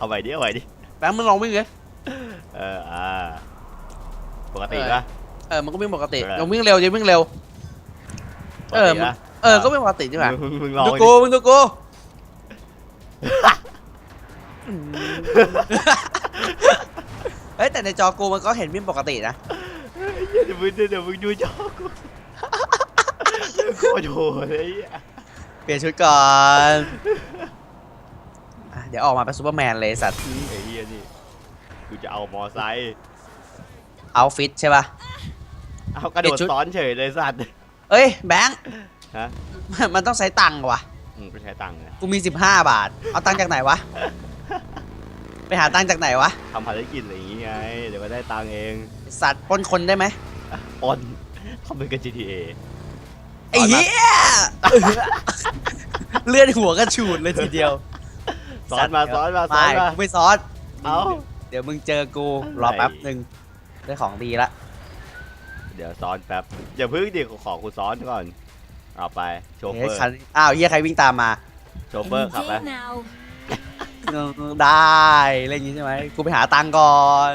เอาไปดิ เอาไปดิแบงค์มึงลองวิ่งเลยเออ อ่า ปกติปะ เออมันก็วิ่งปกติเออยังวิ่งเร็วยังวิ่งเร็วปเอกอติมึงปะเออก็วิ่งปกติใช่ไหมมึงมึงลองดูดิ กูมึงดูกูเฮ้ยแต่ในจอกูมันก็เห็นวิ่งปกตินะเดี๋ยวมึงเดี๋ยวมึงดูจอกูโคตรโหดเลยไอ้เหี้ยเปลี่ยนชุดก่อนอะ เดี๋ยวออกมาเป็นซูเปอร์แมนเลยสัตว์ไอ้เหี้ยนี่กูจะเอามอไซค์เอาฟิตใช่ป่ะเอากระโดเปลี่ดยนชุด ซ้อนเฉยเลยสัตว์เอ้ยแบงค์ ฮะมันมันต้องใช้ตังค์ว่ะ อืมกูใช้ตังค์ไงกูมี 15 บาท เอาตังค์จากไหนวะ ไปหาตังค์จากไหนวะ ทำภารกิจอะไรอย่างงี้ไง เดี๋ยวก็ได้ตังค์เองสัตว์ปล้นคนได้ไหมปนเขาเป็นกับ GTA ไอ้เหี้ย เลื่อนหัวกระฉูดเลยทีเดียว ซ้อนมาซ้อนมาซ้อไม่นมากูไม่ซ้อนเอ้า เดี๋ยวมึงเจอกูรอแป๊บหนึ่งได้ของดีละเดี๋ยวซ้อนแป๊บอย่าเพิ่งดิขอกูซ้อนก่อนเอาไปโชเฟเฮ้อยร์คันอ้าวเฮียใครวิ่งตามมาโชเฟอร์ขับไป now. ได้อะไรอย่างงี้ใช่ไหมกูไปหาตังค์ก่อน